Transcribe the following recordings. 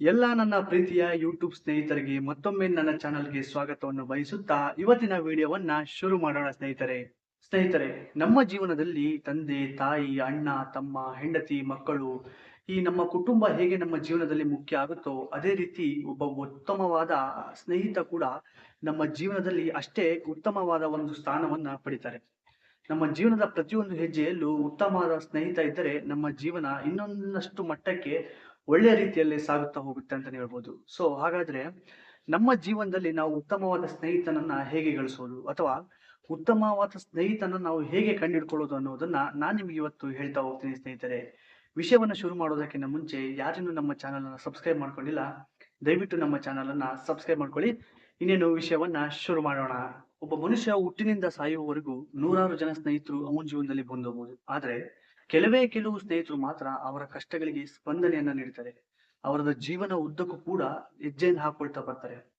ಎಲ್ಲ ನನ್ನ ಪ್ರೀತಿಯ ಯೂಟ್ಯೂಬ್ ಸ್ನೇಹಿತರಿಗೆ ಮತ್ತೊಮ್ಮೆ ನನ್ನ ಚಾನಲ್ಗೆ ಸ್ವಾಗತವನ್ನು ಬಯಸುತ್ತಾ ಇವತ್ತಿನ ವಿಡಿಯೋವನ್ನ ಶುರು ಮಾಡೋಣ ಸ್ನೇಹಿತರೆ. ಸ್ನೇಹಿತರೆ, ನಮ್ಮ ಜೀವನದಲ್ಲಿ ತಂದೆ, ತಾಯಿ, ಅಣ್ಣ, ತಮ್ಮ, ಹೆಂಡತಿ, ಮಕ್ಕಳು ಈ ನಮ್ಮ ಕುಟುಂಬ ಹೇಗೆ ನಮ್ಮ ಜೀವನದಲ್ಲಿ ಮುಖ್ಯ ಆಗುತ್ತೋ ಅದೇ ರೀತಿ ಒಬ್ಬ ಉತ್ತಮವಾದ ಸ್ನೇಹಿತ ಕೂಡ ನಮ್ಮ ಜೀವನದಲ್ಲಿ ಅಷ್ಟೇ ಉತ್ತಮವಾದ ಒಂದು ಸ್ಥಾನವನ್ನ ಪಡಿತಾರೆ. ನಮ್ಮ ಜೀವನದ ಪ್ರತಿಯೊಂದು ಹೆಜ್ಜೆಯಲ್ಲೂ ಉತ್ತಮವಾದ ಸ್ನೇಹಿತ ಇದ್ದರೆ ನಮ್ಮ ಜೀವನ ಇನ್ನೊಂದಷ್ಟು ಮಟ್ಟಕ್ಕೆ ಒಳ್ಳೆಯ ರೀತಿಯಲ್ಲಿ ಸಾಗುತ್ತಾ ಹೋಗುತ್ತೆ ಅಂತ ಹೇಳ್ಬೋದು. ಸೊ ಹಾಗಾದ್ರೆ ನಮ್ಮ ಜೀವನದಲ್ಲಿ ನಾವು ಉತ್ತಮವಾದ ಸ್ನೇಹಿತನನ್ನ ಹೇಗೆ ಗಳಿಸೋದು? ಅಥವಾ ಉತ್ತಮವಾದ ಸ್ನೇಹಿತನ ನಾವು ಹೇಗೆ ಕಂಡುಹಿಡ್ಕೊಳ್ಳೋದು ಅನ್ನೋದನ್ನ ನಾನು ನಿಮ್ಗೆ ಇವತ್ತು ಹೇಳ್ತಾ ಹೋಗ್ತೀನಿ ಸ್ನೇಹಿತರೆ. ವಿಷಯವನ್ನ ಶುರು ಮಾಡೋದಕ್ಕಿಂತ ಮುಂಚೆ ಯಾರಿನ್ನೂ ನಮ್ಮ ಚಾನಲ್ ಅನ್ನ ಸಬ್ಸ್ಕ್ರೈಬ್ ಮಾಡ್ಕೊಂಡಿಲ್ಲ, ದಯವಿಟ್ಟು ನಮ್ಮ ಚಾನಲ್ ಅನ್ನ ಸಬ್ಸ್ಕ್ರೈಬ್ ಮಾಡ್ಕೊಳ್ಳಿ. ಇನ್ನೇನು ವಿಷಯವನ್ನ ಶುರು ಮಾಡೋಣ. ಒಬ್ಬ ಮನುಷ್ಯ ಹುಟ್ಟಿನಿಂದ ಸಾಯುವವರೆಗೂ ನೂರಾರು ಜನ ಸ್ನೇಹಿತರು ಅವನ ಜೀವನದಲ್ಲಿ ಬಂದೋಗ್ಬೋದು ಆದ್ರೆ ಕೆಲವೇ ಕೆಲವು ಸ್ನೇಹಿತರು ಮಾತ್ರ ಅವರ ಕಷ್ಟಗಳಿಗೆ ಸ್ಪಂದನೆಯನ್ನ ನೀಡ್ತಾರೆ. ಅವರದ ಜೀವನ ಉದ್ದಕ್ಕೂ ಕೂಡ ಹೆಜ್ಜೆಯನ್ನು ಹಾಕೊಳ್ತಾ ಬರ್ತಾರೆ.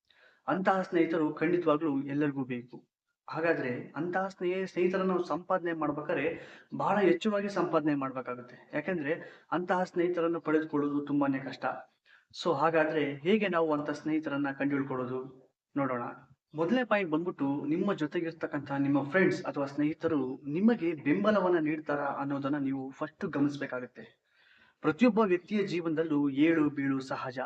ಅಂತಹ ಸ್ನೇಹಿತರು ಖಂಡಿತವಾಗ್ಲೂ ಎಲ್ಲರಿಗೂ ಬೇಕು. ಹಾಗಾದ್ರೆ ಅಂತಹ ಸ್ನೇಹ, ಸ್ನೇಹಿತರನ್ನ ನಾವು ಸಂಪಾದನೆ ಮಾಡ್ಬೇಕಾದ್ರೆ ಬಹಳ ಹೆಚ್ಚುವಾಗಿ ಸಂಪಾದನೆ ಮಾಡ್ಬೇಕಾಗುತ್ತೆ. ಯಾಕಂದ್ರೆ ಅಂತಹ ಸ್ನೇಹಿತರನ್ನು ಪಡೆದುಕೊಳ್ಳೋದು ತುಂಬಾನೇ ಕಷ್ಟ. ಸೊ ಹಾಗಾದ್ರೆ ಹೇಗೆ ನಾವು ಅಂತ ಸ್ನೇಹಿತರನ್ನ ಕಂಡುಹಿಡ್ಕೊಳ್ಳೋದು? ನೋಡೋಣ. ಮೊದಲನೇ ಪಾಯಿಂಟ್ ಬಂದ್ಬಿಟ್ಟು ನಿಮ್ಮ ಜೊತೆಗಿರ್ತಕ್ಕಂಥ ನಿಮ್ಮ ಫ್ರೆಂಡ್ಸ್ ಅಥವಾ ಸ್ನೇಹಿತರು ನಿಮಗೆ ಬೆಂಬಲವನ್ನ ನೀಡ್ತಾರಾ ಅನ್ನೋದನ್ನ ನೀವು ಫಸ್ಟ್ ಗಮನಿಸಬೇಕಾಗುತ್ತೆ. ಪ್ರತಿಯೊಬ್ಬ ವ್ಯಕ್ತಿಯ ಜೀವನದಲ್ಲೂ ಏಳು, ಬೀಳು ಸಹಜ.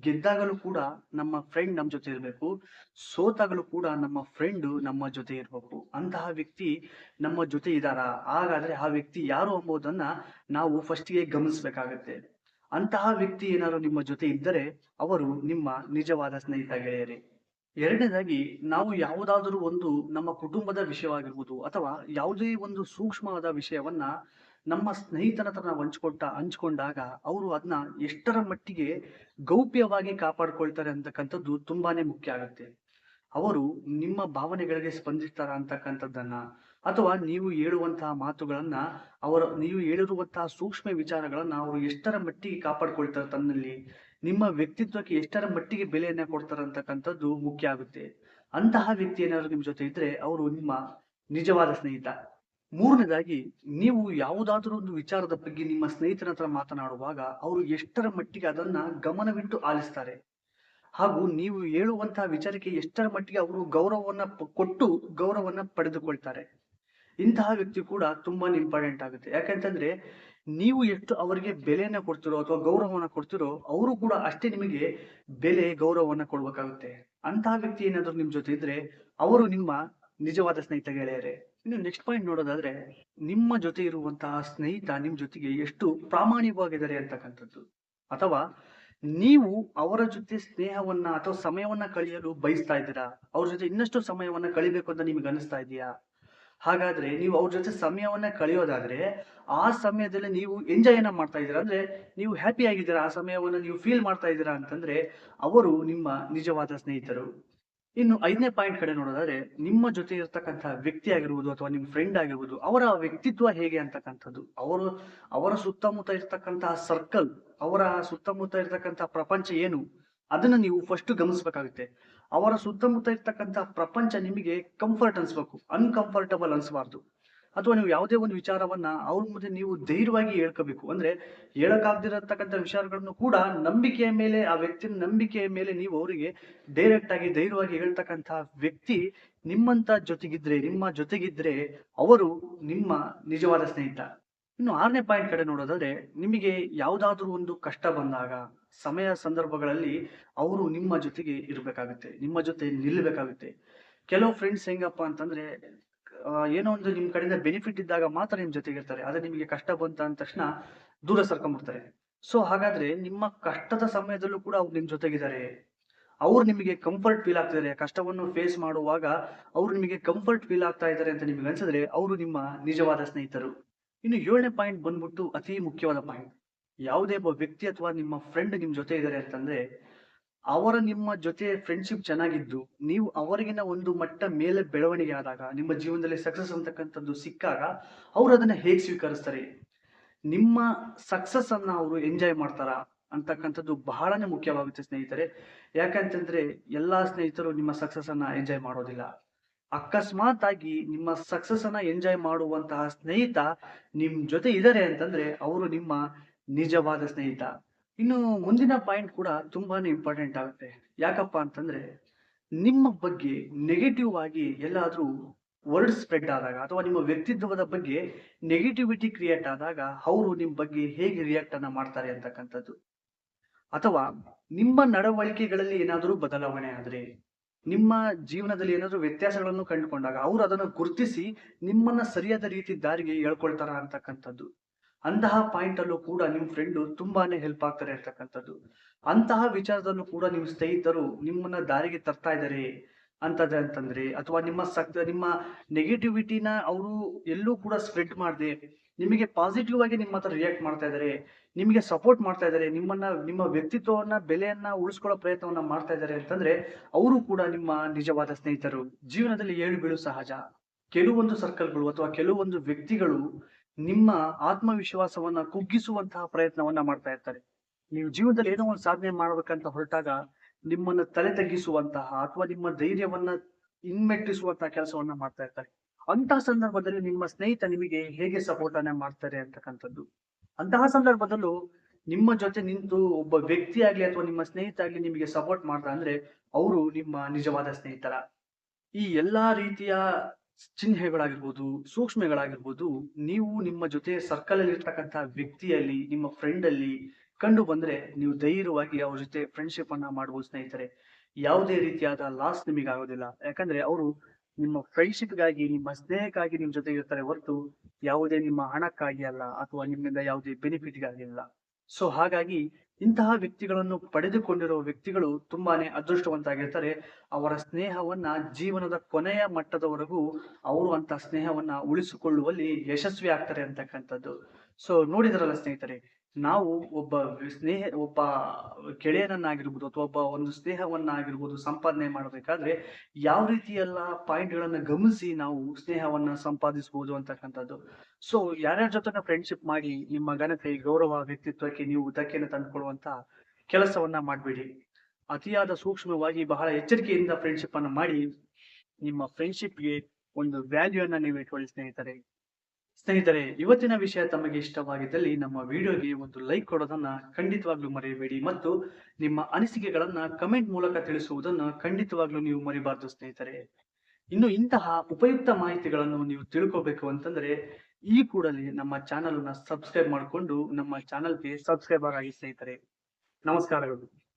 ಗೆದ್ದಾಗಲೂ ಕೂಡ ನಮ್ಮ ಫ್ರೆಂಡ್ ನಮ್ಮ ಜೊತೆ ಇರಬೇಕು. ಸೋತಾಗಲೂ ಕೂಡ ನಮ್ಮ ಫ್ರೆಂಡ್ ನಮ್ಮ ಜೊತೆ ಇರಬೇಕು. ಅಂತಹ ವ್ಯಕ್ತಿ ನಮ್ಮ ಜೊತೆ ಇದ್ದಾರಾ? ಹಾಗಾದ್ರೆ ಆ ವ್ಯಕ್ತಿ ಯಾರು ಎಂಬುದನ್ನ ನಾವು ಫಸ್ಟ್ಗೆ ಗಮನಿಸಬೇಕಾಗತ್ತೆ. ಅಂತಹ ವ್ಯಕ್ತಿ ಏನಾದ್ರು ನಿಮ್ಮ ಜೊತೆ ಇದ್ದರೆ ಅವರು ನಿಮ್ಮ ನಿಜವಾದ ಸ್ನೇಹಿತ ಗೆಳೆಯರೇ. ಎರಡನೇದಾಗಿ ನಾವು ಯಾವುದಾದರೂ ಒಂದು ನಮ್ಮ ಕುಟುಂಬದ ವಿಷಯವಾಗಿರ್ಬೋದು ಅಥವಾ ಯಾವುದೇ ಒಂದು ಸೂಕ್ಷ್ಮವಾದ ವಿಷಯವನ್ನ ನಮ್ಮ ಸ್ನೇಹಿತರ ಹತ್ರ ನಾವು ಹಂಚ್ಕೊಟ್ಟ, ಹಂಚ್ಕೊಂಡಾಗ ಅವರು ಅದನ್ನ ಎಷ್ಟರ ಮಟ್ಟಿಗೆ ಗೌಪ್ಯವಾಗಿ ಕಾಪಾಡ್ಕೊಳ್ತಾರೆ ಅಂತಕ್ಕಂಥದ್ದು ತುಂಬಾನೇ ಮುಖ್ಯ ಆಗುತ್ತೆ. ಅವರು ನಿಮ್ಮ ಭಾವನೆಗಳಿಗೆ ಸ್ಪಂದಿಸ್ತಾರ ಅಂತಕ್ಕಂಥದ್ದನ್ನ ಅಥವಾ ನೀವು ಹೇಳುವಂತಹ ಮಾತುಗಳನ್ನ ಅವರ, ನೀವು ಹೇಳಿರುವಂತಹ ಸೂಕ್ಷ್ಮ ವಿಚಾರಗಳನ್ನ ಅವರು ಎಷ್ಟರ ಮಟ್ಟಿಗೆ ಕಾಪಾಡ್ಕೊಳ್ತಾರೆ ತನ್ನಲ್ಲಿ ನಿಮ್ಮ ವ್ಯಕ್ತಿತ್ವಕ್ಕೆ ಎಷ್ಟರ ಮಟ್ಟಿಗೆ ಬೆಲೆಯನ್ನ ಕೊಡ್ತಾರೆ ಅಂತಕ್ಕಂಥದ್ದು ಮುಖ್ಯ ಆಗುತ್ತೆ. ಅಂತಹ ವ್ಯಕ್ತಿ ಏನಾದ್ರು ನಿಮ್ ಜೊತೆ ಇದ್ರೆ ಅವರು ನಿಮ್ಮ ನಿಜವಾದ ಸ್ನೇಹಿತ. ಮೂರನೇದಾಗಿ, ನೀವು ಯಾವುದಾದ್ರೂ ಒಂದು ವಿಚಾರದ ಬಗ್ಗೆ ನಿಮ್ಮ ಸ್ನೇಹಿತರ ಹತ್ರ ಮಾತನಾಡುವಾಗ ಅವರು ಎಷ್ಟರ ಮಟ್ಟಿಗೆ ಅದನ್ನ ಗಮನವಿಟ್ಟು ಆಲಿಸ್ತಾರೆ. ಹಾಗೂ ನೀವು ಹೇಳುವಂತಹ ವಿಚಾರಕ್ಕೆ ಎಷ್ಟರ ಮಟ್ಟಿಗೆ ಅವರು ಗೌರವವನ್ನ ಕೊಟ್ಟು ಗೌರವವನ್ನ ಪಡೆದುಕೊಳ್ತಾರೆ. ಇಂತಹ ವ್ಯಕ್ತಿ ಕೂಡ ತುಂಬಾನೇ ಇಂಪಾರ್ಟೆಂಟ್ ಆಗುತ್ತೆ. ಯಾಕಂತಂದ್ರೆ ನೀವು ಎಷ್ಟು ಅವರಿಗೆ ಬೆಲೆಯನ್ನ ಕೊಡ್ತಿರೋ ಅಥವಾ ಗೌರವವನ್ನ ಕೊಡ್ತಿರೋ ಅವರು ಕೂಡ ಅಷ್ಟೇ ನಿಮಗೆ ಬೆಲೆ, ಗೌರವವನ್ನ ಕೊಡ್ಬೇಕಾಗುತ್ತೆ. ಅಂತಹ ವ್ಯಕ್ತಿ ಏನಾದ್ರು ನಿಮ್ ಜೊತೆ ಇದ್ರೆ ಅವರು ನಿಮ್ಮ ನಿಜವಾದ ಸ್ನೇಹಿತ ಗೆಳೆಯರೇ. ಇನ್ನು ನೆಕ್ಸ್ಟ್ ಪಾಯಿಂಟ್ ನೋಡೋದಾದ್ರೆ ನಿಮ್ಮ ಜೊತೆ ಇರುವಂತಹ ಸ್ನೇಹಿತ ನಿಮ್ ಜೊತೆಗೆ ಎಷ್ಟು ಪ್ರಾಮಾಣಿಕವಾಗಿದ್ದಾರೆ ಅಂತಕ್ಕಂಥದ್ದು. ಅಥವಾ ನೀವು ಅವರ ಜೊತೆ ಸ್ನೇಹವನ್ನ ಅಥವಾ ಸಮಯವನ್ನ ಕಳೆಯಲು ಬಯಸ್ತಾ ಇದ್ದೀರಾ? ಅವ್ರ ಜೊತೆ ಇನ್ನಷ್ಟು ಸಮಯವನ್ನ ಕಳಿಬೇಕು ಅಂತ ನಿಮ್ಗೆ ಅನಿಸ್ತಾ ಇದೆಯಾ ಹಾಗಾದ್ರೆ ನೀವು ಅವ್ರ ಜೊತೆ ಸಮಯವನ್ನ ಕಳೆಯೋದಾದ್ರೆ ಆ ಸಮಯದಲ್ಲಿ ನೀವು ಎಂಜಾಯ್ ಏನ ಮಾಡ್ತಾ ಇದ್ದೀರಾ? ಅಂದ್ರೆ ನೀವು ಹ್ಯಾಪಿ ಆಗಿದ್ದೀರಾ? ಆ ಸಮಯವನ್ನ ನೀವು ಫೀಲ್ ಮಾಡ್ತಾ ಇದ್ದೀರಾ ಅಂತಂದ್ರೆ ಅವರು ನಿಮ್ಮ ನಿಜವಾದ ಸ್ನೇಹಿತರು. ಇನ್ನು ಐದನೇ ಪಾಯಿಂಟ್ ಕಡೆ ನೋಡೋದಾದ್ರೆ ನಿಮ್ಮ ಜೊತೆ ಇರತಕ್ಕಂತಹ ವ್ಯಕ್ತಿ ಆಗಿರ್ಬೋದು ಅಥವಾ ನಿಮ್ಮ ಫ್ರೆಂಡ್ ಆಗಿರ್ಬೋದು ಅವರ ವ್ಯಕ್ತಿತ್ವ ಹೇಗೆ ಅಂತಕ್ಕಂಥದ್ದು? ಅವರು, ಅವರ ಸುತ್ತಮುತ್ತ ಇರ್ತಕ್ಕಂತಹ ಸರ್ಕಲ್ ಅವರ ಸುತ್ತಮುತ್ತ ಇರ್ತಕ್ಕಂತಹ ಪ್ರಪಂಚ ಏನು? ಅದನ್ನ ನೀವು ಫಸ್ಟ್ ಗಮನಿಸ್ಬೇಕಾಗುತ್ತೆ. ಅವರ ಸುತ್ತಮುತ್ತ ಇರ್ತಕ್ಕಂಥ ಪ್ರಪಂಚ ನಿಮಗೆ ಕಂಫರ್ಟ್ ಅನ್ಸ್ಬೇಕು. ಅನ್ಕಂಫರ್ಟಬಲ್ ಅನ್ಸಬಾರ್ದು. ಅಥವಾ ನೀವು ಯಾವುದೇ ಒಂದು ವಿಚಾರವನ್ನ ಅವ್ರ ಮುಂದೆ ನೀವು ಧೈರ್ಯವಾಗಿ ಹೇಳ್ಕೋಬೇಕು. ಅಂದ್ರೆ ಹೇಳಕ್ಕಾಗ್ದಿರತಕ್ಕಂಥ ವಿಚಾರಗಳನ್ನು ಕೂಡ ನಂಬಿಕೆಯ ಮೇಲೆ, ಆ ವ್ಯಕ್ತಿಯ ನಂಬಿಕೆಯ ಮೇಲೆ ನೀವು ಅವರಿಗೆ ಡೈರೆಕ್ಟ್ ಆಗಿ ಧೈರ್ಯವಾಗಿ ಹೇಳ್ತಕ್ಕಂಥ ವ್ಯಕ್ತಿ ನಿಮ್ಮಂತ ಜೊತೆಗಿದ್ರೆ, ನಿಮ್ಮ ಜೊತೆಗಿದ್ರೆ ಅವರು ನಿಮ್ಮ ನಿಜವಾದ ಸ್ನೇಹಿತ. ಇನ್ನು ಆರನೇ ಪಾಯಿಂಟ್ ಕಡೆ ನೋಡೋದಾದ್ರೆ ನಿಮಗೆ ಯಾವುದಾದ್ರೂ ಒಂದು ಕಷ್ಟ ಬಂದಾಗ ಸಮಯ ಸಂದರ್ಭಗಳಲ್ಲಿ ಅವರು ನಿಮ್ಮ ಜೊತೆಗೆ ಇರಬೇಕಾಗುತ್ತೆ, ನಿಮ್ಮ ಜೊತೆ ನಿಲ್ಲಬೇಕಾಗುತ್ತೆ ಕೆಲವು ಫ್ರೆಂಡ್ಸ್ ಹೆಂಗಪ್ಪ ಅಂತಂದ್ರೆ ಏನೋ ಒಂದು ನಿಮ್ ಕಡೆಯಿಂದ ಬೆನಿಫಿಟ್ ಇದ್ದಾಗ ಮಾತ್ರ ನಿಮ್ ಜೊತೆಗೆ ಇರ್ತಾರೆ, ಆದ್ರೆ ನಿಮಗೆ ಕಷ್ಟ ಬಂತ ಅಂದ ತಕ್ಷಣ ದೂರ ಸರ್ಕೊಂಡ್ಬಿಡ್ತಾರೆ. ಸೊ ಹಾಗಾದ್ರೆ ನಿಮ್ಮ ಕಷ್ಟದ ಸಮಯದಲ್ಲೂ ಕೂಡ ಅವ್ರು ನಿಮ್ ಜೊತೆಗಿದ್ದಾರೆ. ಅವ್ರು ನಿಮಗೆ ಕಂಫರ್ಟ್ ಫೀಲ್ ಆಗ್ತಿದ್ದಾರೆ, ಕಷ್ಟವನ್ನು ಫೇಸ್ ಮಾಡುವಾಗ ಅವ್ರು ನಿಮಗೆ ಕಂಫರ್ಟ್ ಫೀಲ್ ಆಗ್ತಾ ಇದ್ದಾರೆ ಅಂತ ನಿಮಗೆ ಅನ್ಸಿದ್ರೆ ಅವರು ನಿಮ್ಮ ನಿಜವಾದ ಸ್ನೇಹಿತರು. ಇನ್ನು ಏಳನೇ ಪಾಯಿಂಟ್ ಬಂದ್ಬಿಟ್ಟು ಅತಿ ಮುಖ್ಯವಾದ ಪಾಯಿಂಟ್ ಯಾವುದೇ ಒಬ್ಬ ವ್ಯಕ್ತಿ ಅಥವಾ ನಿಮ್ಮ ಫ್ರೆಂಡ್ ನಿಮ್ ಜೊತೆ ಇದ್ದಾರೆ ಅಂತಂದ್ರೆ, ಅವರ ನಿಮ್ಮ ಜೊತೆ ಫ್ರೆಂಡ್ಶಿಪ್ ಚೆನ್ನಾಗಿದ್ದು, ನೀವು ಅವರಿಗಿನ ಒಂದು ಮಟ್ಟ ಮೇಲೆ ಬೆಳವಣಿಗೆ ಆದಾಗ, ನಿಮ್ಮ ಜೀವನದಲ್ಲಿ ಸಕ್ಸಸ್ ಅಂತಕ್ಕಂಥದ್ದು ಸಿಕ್ಕಾಗ, ಅವ್ರು ಅದನ್ನ ಹೇಗೆ ಸ್ವೀಕರಿಸ್ತಾರೆ? ನಿಮ್ಮ ಸಕ್ಸಸ್ ಅನ್ನ ಅವರು ಎಂಜಾಯ್ ಮಾಡ್ತಾರ? ಅಂತಕ್ಕಂಥದ್ದು ಬಹಳನೇ ಮುಖ್ಯವಾಗುತ್ತೆ ಸ್ನೇಹಿತರೆ. ಯಾಕಂತಂದ್ರೆ, ಎಲ್ಲಾ ಸ್ನೇಹಿತರು ನಿಮ್ಮ ಸಕ್ಸಸ್ ಅನ್ನ ಎಂಜಾಯ್ ಮಾಡೋದಿಲ್ಲ. ಅಕಸ್ಮಾತ್ ಆಗಿ ನಿಮ್ಮ ಸಕ್ಸಸ್ ಅನ್ನ ಎಂಜಾಯ್ ಮಾಡುವಂತಹ ಸ್ನೇಹಿತ ನಿಮ್ ಜೊತೆ ಇದ್ದಾರೆ ಅಂತಂದ್ರೆ ಅವರು ನಿಮ್ಮ ನಿಜವಾದ ಸ್ನೇಹಿತ. ಇನ್ನು ಮುಂದಿನ ಪಾಯಿಂಟ್ ಕೂಡ ತುಂಬಾನೇ ಇಂಪಾರ್ಟೆಂಟ್ ಆಗುತ್ತೆ. ಯಾಕಪ್ಪ ಅಂತಂದ್ರೆ ನಿಮ್ಮ ಬಗ್ಗೆ ನೆಗೆಟಿವ್ ಆಗಿ ಎಲ್ಲಾದ್ರೂ ವರ್ಡ್ ಸ್ಪ್ರೆಡ್ ಆದಾಗ ಅಥವಾ ನಿಮ್ಮ ವ್ಯಕ್ತಿತ್ವದ ಬಗ್ಗೆ ನೆಗೆಟಿವಿಟಿ ಕ್ರಿಯೇಟ್ ಆದಾಗ ಅವರು ನಿಮ್ಮ ಬಗ್ಗೆ ಹೇಗೆ ರಿಯಾಕ್ಟ್ ಅನ್ನ ಮಾಡ್ತಾರೆ ಅಂತಕ್ಕಂಥದ್ದು. ಅಥವಾ ನಿಮ್ಮ ನಡವಳಿಕೆಗಳಲ್ಲಿ ಏನಾದರೂ ಬದಲಾವಣೆ ಆದ್ರೆ ನಿಮ್ಮ ಜೀವನದಲ್ಲಿ ಏನಾದರೂ ವ್ಯತ್ಯಾಸಗಳನ್ನು ಕಂಡುಕೊಂಡಾಗ ಅವರು ಅದನ್ನು ಗುರುತಿಸಿ ನಿಮ್ಮನ್ನ ಸರಿಯಾದ ರೀತಿ ದಾರಿಗೆ ಹೇಳ್ಕೊಳ್ತಾರ ಅಂತಕ್ಕಂಥದ್ದು. ಅಂತಹ ಪಾಯಿಂಟ್ ಅಲ್ಲೂ ಕೂಡ ನಿಮ್ ಫ್ರೆಂಡ್ ತುಂಬಾನೇ ಹೆಲ್ಪ್ ಆಗ್ತಾರೆ ಅಂತಕ್ಕಂಥದ್ದು. ಅಂತಹ ವಿಚಾರದಲ್ಲೂ ಕೂಡ ನಿಮ್ಮ ಸ್ನೇಹಿತರು ನಿಮ್ಮನ್ನ ದಾರಿಗೆ ತರ್ತಾ ಇದ್ದಾರೆ. ಅಂತಂದ್ರೆ ಅಂತಂದ್ರೆ, ಅಥವಾ ನಿಮ್ಮ ಸಕ್, ನಿಮ್ಮ ನೆಗೆಟಿವಿಟಿನ ಅವರು ಎಲ್ಲೂ ಕೂಡ ಸ್ಪ್ರೆಡ್ ಮಾಡದೆ, ನಿಮಗೆ ಪಾಸಿಟಿವ್ ಆಗಿ ನಿಮ್ಮ ಹತ್ರ ರಿಯಾಕ್ಟ್ ಮಾಡ್ತಾ ಇದ್ದಾರೆ ನಿಮಗೆ ಸಪೋರ್ಟ್ ಮಾಡ್ತಾ ಇದ್ದಾರೆ ನಿಮ್ಮನ್ನ, ನಿಮ್ಮ ವ್ಯಕ್ತಿತ್ವವನ್ನ, ಬೆಲೆಯನ್ನ ಉಳಿಸ್ಕೊಳ್ಳೋ ಪ್ರಯತ್ನವನ್ನ ಮಾಡ್ತಾ ಇದ್ದಾರೆ ಅಂತಂದ್ರೆ, ಅವರು ಕೂಡ ನಿಮ್ಮ ನಿಜವಾದ ಸ್ನೇಹಿತರು. ಜೀವನದಲ್ಲಿ ಏಳು ಬೀಳು ಸಹಜ. ಕೆಲವೊಂದು ಸರ್ಕಲ್ಗಳು ಅಥವಾ ಕೆಲವೊಂದು ವ್ಯಕ್ತಿಗಳು ನಿಮ್ಮ ಆತ್ಮವಿಶ್ವಾಸವನ್ನ ಕುಗ್ಗಿಸುವಂತಹ ಪ್ರಯತ್ನವನ್ನ ಮಾಡ್ತಾ ಇರ್ತಾರೆ. ನೀವು ಜೀವನದಲ್ಲಿ ಏನೋ ಒಂದು ಸಾಧನೆ ಮಾಡ್ಬೇಕಂತ ಹೊರಟಾಗ ನಿಮ್ಮನ್ನ ತಲೆ ತಗ್ಗಿಸುವಂತಹ ಅಥವಾ ನಿಮ್ಮ ಧೈರ್ಯವನ್ನ ಹಿಮ್ಮೆಟ್ಟಿಸುವಂತಹ ಕೆಲಸವನ್ನ ಮಾಡ್ತಾ ಇರ್ತಾರೆ. ಅಂತಹ ಸಂದರ್ಭದಲ್ಲಿ ನಿಮ್ಮ ಸ್ನೇಹಿತ ನಿಮಗೆ ಹೇಗೆ ಸಪೋರ್ಟ್ ಅನ್ನ ಮಾಡ್ತಾರೆ ಅಂತಕ್ಕಂಥದ್ದು. ಅಂತಹ ಸಂದರ್ಭದಲ್ಲೂ ನಿಮ್ಮ ಜೊತೆ ನಿಂತು ಒಬ್ಬ ವ್ಯಕ್ತಿ ಆಗ್ಲಿ ಅಥವಾ ನಿಮ್ಮ ಸ್ನೇಹಿತ ಆಗ್ಲಿ ನಿಮಗೆ ಸಪೋರ್ಟ್ ಮಾಡ್ತಾ ಅಂದ್ರೆ ಅವರು ನಿಮ್ಮ ನಿಜವಾದ ಸ್ನೇಹಿತರ. ಈ ಎಲ್ಲಾ ರೀತಿಯ ಚಿಹ್ನೆಗಳಾಗಿರ್ಬೋದು, ಸೂಕ್ಷ್ಮೆಗಳಾಗಿರ್ಬೋದು, ನೀವು ನಿಮ್ಮ ಜೊತೆ ಸರ್ಕಲ್ ಅಲ್ಲಿ ಇರ್ತಕ್ಕಂತಹ ವ್ಯಕ್ತಿಯಲ್ಲಿ, ನಿಮ್ಮ ಫ್ರೆಂಡ್ ಅಲ್ಲಿ ಕಂಡು ಬಂದ್ರೆ ನೀವು ಧೈರ್ಯವಾಗಿ ಅವ್ರ ಜೊತೆ ಫ್ರೆಂಡ್ಶಿಪ್ ಅನ್ನ ಮಾಡ್ಬೋದು ಸ್ನೇಹಿತರೆ. ಯಾವುದೇ ರೀತಿಯಾದ ಲಾಸ್ ನಿಮಗೆ ಆಗೋದಿಲ್ಲ. ಯಾಕಂದ್ರೆ ಅವರು ನಿಮ್ಮ ಫ್ರೆಂಡ್ಶಿಪ್ಗಾಗಿ, ನಿಮ್ಮ ಸ್ನೇಹಕ್ಕಾಗಿ ನಿಮ್ ಜೊತೆ ಇರ್ತಾರೆ ಹೊರತು ಯಾವುದೇ ನಿಮ್ಮ ಹಣಕ್ಕಾಗಿ ಅಲ್ಲ ಅಥವಾ ನಿಮ್ಮಿಂದ ಯಾವುದೇ ಬೆನಿಫಿಟ್ಗಾಗಿ ಅಲ್ಲ. ಸೊ ಹಾಗಾಗಿ ಇಂತಹ ವ್ಯಕ್ತಿಗಳನ್ನು ಪಡೆದುಕೊಂಡಿರುವ ವ್ಯಕ್ತಿಗಳು ತುಂಬಾನೇ ಅದೃಷ್ಟವಂತಾಗಿರ್ತಾರೆ ಅವರ ಸ್ನೇಹವನ್ನ ಜೀವನದ ಕೊನೆಯ ಮಟ್ಟದವರೆಗೂ ಅವರು ಅಂತ ಸ್ನೇಹವನ್ನ ಉಳಿಸಿಕೊಳ್ಳುವಲ್ಲಿ ಯಶಸ್ವಿ ಆಗ್ತಾರೆ ಅಂತಕ್ಕಂಥದ್ದು. ಸೊ ನೋಡಿದ್ರಲ್ಲ ಸ್ನೇಹಿತರೆ ನಾವು ಒಬ್ಬ ಸ್ನೇಹ, ಒಬ್ಬ ಗೆಳೆಯನನ್ನಾಗಿರ್ಬೋದು ಅಥವಾ ಒಬ್ಬ ಒಂದು ಸ್ನೇಹವನ್ನಾಗಿರ್ಬೋದು ಸಂಪಾದನೆ ಮಾಡಬೇಕಾದ್ರೆ ಯಾವ ರೀತಿ ಎಲ್ಲ ಪಾಯಿಂಟ್ ಗಳನ್ನ ಗಮನಿಸಿ ನಾವು ಸ್ನೇಹವನ್ನ ಸಂಪಾದಿಸಬಹುದು ಅಂತಕ್ಕಂಥದ್ದು. ಸೊ ಯಾರ್ಯಾರ ಜೊತೆ ಫ್ರೆಂಡ್ಶಿಪ್ ಮಾಡಿ ನಿಮ್ಮ ಘನತೆ, ಗೌರವ, ವ್ಯಕ್ತಿತ್ವಕ್ಕೆ ನೀವು ಧಕ್ಕೆಯನ್ನು ತಂದುಕೊಡುವಂತ ಕೆಲಸವನ್ನ ಮಾಡಬೇಡಿ. ಅತಿಯಾದ ಸೂಕ್ಷ್ಮವಾಗಿ ಬಹಳ ಎಚ್ಚರಿಕೆಯಿಂದ ಫ್ರೆಂಡ್ಶಿಪ್ ಅನ್ನ ಮಾಡಿ ನಿಮ್ಮ ಫ್ರೆಂಡ್ಶಿಪ್ಗೆ ಒಂದು ವ್ಯಾಲ್ಯೂ ಅನ್ನ ನೀವು ಇಟ್ಕೊಳ್ಳಿ ಸ್ನೇಹಿತರೆ. ಸ್ನೇಹಿತರೆ, ಇವತ್ತಿನ ವಿಷಯ ತಮಗೆ ಇಷ್ಟವಾಗಿದ್ದಲ್ಲಿ ನಮ್ಮ ವಿಡಿಯೋಗೆ ಒಂದು ಲೈಕ್ ಕೊಡೋದನ್ನ ಖಂಡಿತವಾಗ್ಲೂ ಮರೆಯಬೇಡಿ ಮತ್ತು ನಿಮ್ಮ ಅನಿಸಿಕೆಗಳನ್ನ ಕಮೆಂಟ್ ಮೂಲಕ ತಿಳಿಸುವುದನ್ನು ಖಂಡಿತವಾಗ್ಲೂ ನೀವು ಮರಿಬಾರ್ದು ಸ್ನೇಹಿತರೆ. ಇನ್ನು ಇಂತಹ ಉಪಯುಕ್ತ ಮಾಹಿತಿಗಳನ್ನು ನೀವು ತಿಳ್ಕೋಬೇಕು ಅಂತಂದ್ರೆ ಈ ಕೂಡಲೇ ನಮ್ಮ ಚಾನಲ್ ಅನ್ನ ಸಬ್ಸ್ಕ್ರೈಬ್ ಮಾಡಿಕೊಂಡು ನಮ್ಮ ಚಾನಲ್ಗೆ ಸಬ್ಸ್ಕ್ರೈಬರ್ ಆಗಿ ಸ್ನೇಹಿತರೆ. ನಮಸ್ಕಾರಗಳು.